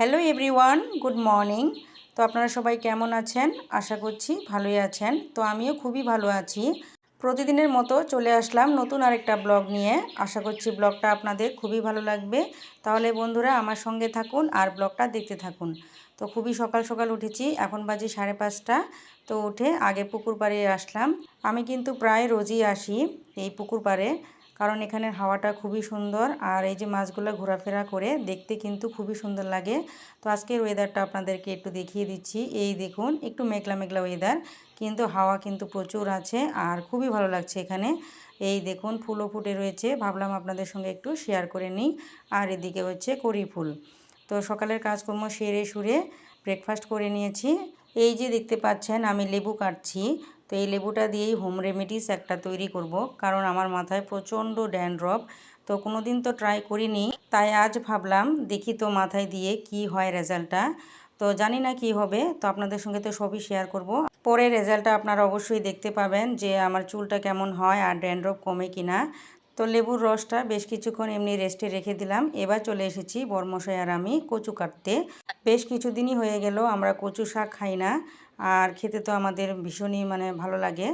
Hello everyone good morning তো আপনারা সবাই কেমন আছেন? আশা করছি ভালোই আছেন। তো আমিও খুবই ভালো আছি। প্রতিদিনের মতো চলে আসলাম নতুন আরেকটা ব্লগ নিয়ে। আশা করছি ব্লগটা আপনাদের খুবই ভালো লাগবে। তাহলে বন্ধুরা আমার সঙ্গে থাকুন আর ব্লগটা দেখতে থাকুন। তো খুবই সকাল সকাল উঠেছি। এখন বাজে সাড়ে পাঁচটা। তো উঠে আগে পুকুর পাড়ে আসলাম। আমি কিন্তু প্রায় রোজই আসি এই পুকুর পাড়ে। কারণ এখানের হাওয়াটা খুবই সুন্দর আর এই যে মাছগুলো ঘোরাফেরা করে দেখতে কিন্তু খুবই সুন্দর লাগে। তো আজকের ওয়েদারটা আপনাদেরকে একটু দেখিয়ে দিচ্ছি। এই দেখুন, একটু মেঘলা মেঘলা ওয়েদার কিন্তু হাওয়া কিন্তু প্রচুর আছে আর খুবই ভালো লাগছে এখানে। এই দেখুন, ফুলও ফুটে রয়েছে। ভাবলাম আপনাদের সঙ্গে একটু শেয়ার করে নিই। আর এদিকে হচ্ছে করি ফুল। তো সকালের কাজকর্ম সেরে সুরে ব্রেকফাস্ট করে নিয়েছি। এই যে দেখতে পাচ্ছেন, আমি লেবু কাটছি। তো এই লেবুটা দিয়েই হোম রেমেডিস একটা তৈরি করব। কারণ আমার মাথায় প্রচণ্ড ড্যান্ড্রপ তো কোনো দিন তো ট্রাই করিনি। তাই আজ ভাবলাম, দেখি তো মাথায় দিয়ে কি হয় রেজাল্টটা তো জানি না কি হবে, তো আপনাদের সঙ্গে তো সবই শেয়ার করব। পরে রেজাল্টটা আপনারা অবশ্যই দেখতে পাবেন যে আমার চুলটা কেমন হয় আর ড্যান্ড্রপ কমে কিনা। তো লেবুর রসটা বেশ কিছুক্ষণ এমনি রেস্টে রেখে দিলাম। এবার চলে এসেছি বর্মশাই আর আমি কচু কাটতে। বেশ কিছুদিনই হয়ে গেল, আমরা কচু শাক খাই না। আর খেতে তো আমাদের ভীষণই মানে ভালো লাগে।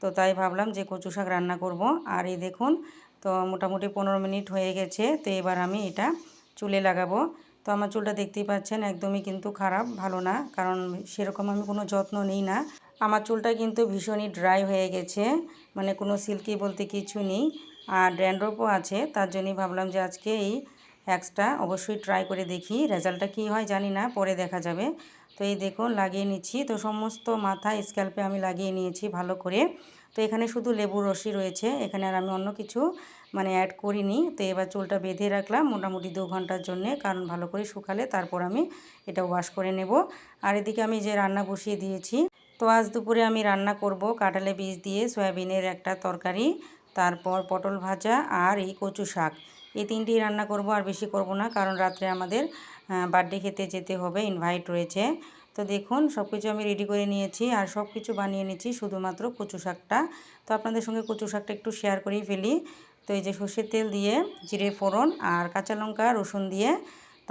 তো তাই ভাবলাম যে কচু শাক রান্না করব। আর এই দেখুন, তো মোটামুটি পনেরো মিনিট হয়ে গেছে, তো এবার আমি এটা চুলে লাগাবো। তো আমার চুলটা দেখতেই পাচ্ছেন, একদমই কিন্তু খারাপ, ভালো না, কারণ সেরকম আমি কোনো যত্ন নিই না। আমার চুলটা কিন্তু ভীষণই ড্রাই হয়ে গেছে মানে কোনো সিল্কি বলতে কিছু নেই। আর ড্যান্ড্রপও আছে, তার জন্যই ভাবলাম যে আজকে এই হ্যাক্সটা অবশ্যই ট্রাই করে দেখি রেজাল্টটা কি হয় জানি না, পরে দেখা যাবে। তো এই দেখুন লাগিয়ে নিচ্ছি। তো সমস্ত মাথা স্ক্যাল্পে আমি লাগিয়ে নিয়েছি ভালো করে। তো এখানে শুধু লেবুর রসি রয়েছে, এখানে আর আমি অন্য কিছু মানে অ্যাড করিনি। তো এবার চুলটা বেঁধে রাখলাম মোটামুটি দু ঘণ্টার জন্যে, কারণ ভালো করে শুকালে তারপর আমি এটা ওয়াশ করে নেব। আর এদিকে আমি যে রান্না বসিয়ে দিয়েছি, তো আজ দুপুরে আমি রান্না করব কাঁঠালে বীজ দিয়ে, সয়াবিনের একটা তরকারি, তারপর পটল ভাজা আর এই কচু শাক। এই তিনটেই রান্না করব আর বেশি করব না, কারণ রাত্রে আমাদের বার্থডে খেতে যেতে হবে ইনভাইট রয়েছে। তো দেখুন সব কিছু আমি রেডি করে নিয়েছি আর সব কিছু বানিয়ে নিয়েছি শুধুমাত্র কচু শাকটা। তো আপনাদের সঙ্গে কচু শাকটা একটু শেয়ার করেই ফেলি। তো এই যে সর্ষের তেল দিয়ে, জিরে ফোড়ন আর কাঁচা লঙ্কা রসুন দিয়ে,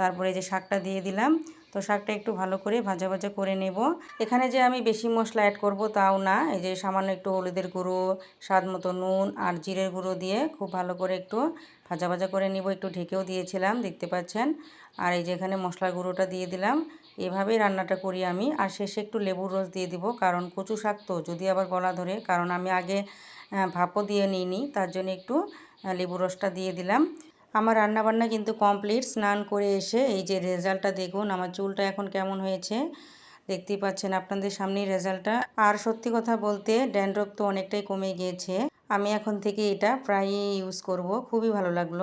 তারপরে যে শাকটা দিয়ে দিলাম। তো শাকটা একটু ভালো করে ভাজা ভাজা করে নেব। এখানে যে আমি বেশি মশলা অ্যাড করব তাও না, এই যে সামান্য একটু হলুদের গুঁড়ো, স্বাদ মতো নুন আর জিরের গুঁড়ো দিয়ে খুব ভালো করে একটু ভাজা ভাজা করে নিব। একটু ঢেকেও দিয়েছিলাম, দেখতে পাচ্ছেন? আর এই যে এখানে মশলার গুঁড়োটা দিয়ে দিলাম। এভাবেই রান্নাটা করি আমি। আর শেষে একটু লেবুর রস দিয়ে দিব, কারণ কচু শাক তো, যদি আবার গলা ধরে, কারণ আমি আগে ভাপও দিয়ে নিইনি, তার জন্য একটু লেবু রসটা দিয়ে দিলাম। আমার রান্নাবান্না কিন্তু কমপ্লিট। স্নান করে এসে এই যে রেজাল্টটা দেখুন, আমার চুলটা এখন কেমন হয়েছে, দেখতেই পাচ্ছেন আপনাদের সামনেই রেজাল্টটা। আর সত্যি কথা বলতে ড্যান্ড্রপ তো অনেকটাই কমে গিয়েছে, আমি এখন থেকে এটা প্রায়ই ইউজ করব, খুবই ভালো লাগল।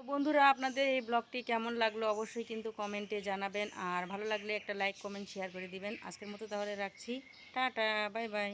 বন্ধুরা, আপনাদের এই ব্লগটি কেমন লাগল অবশ্যই কিন্তু কমেন্টে জানাবেন, আর ভালো লাগলে একটা লাইক, কমেন্ট শেয়ার করে দিবেন। আজকের মতো তাহলে রাখছি। Tata, bye bye.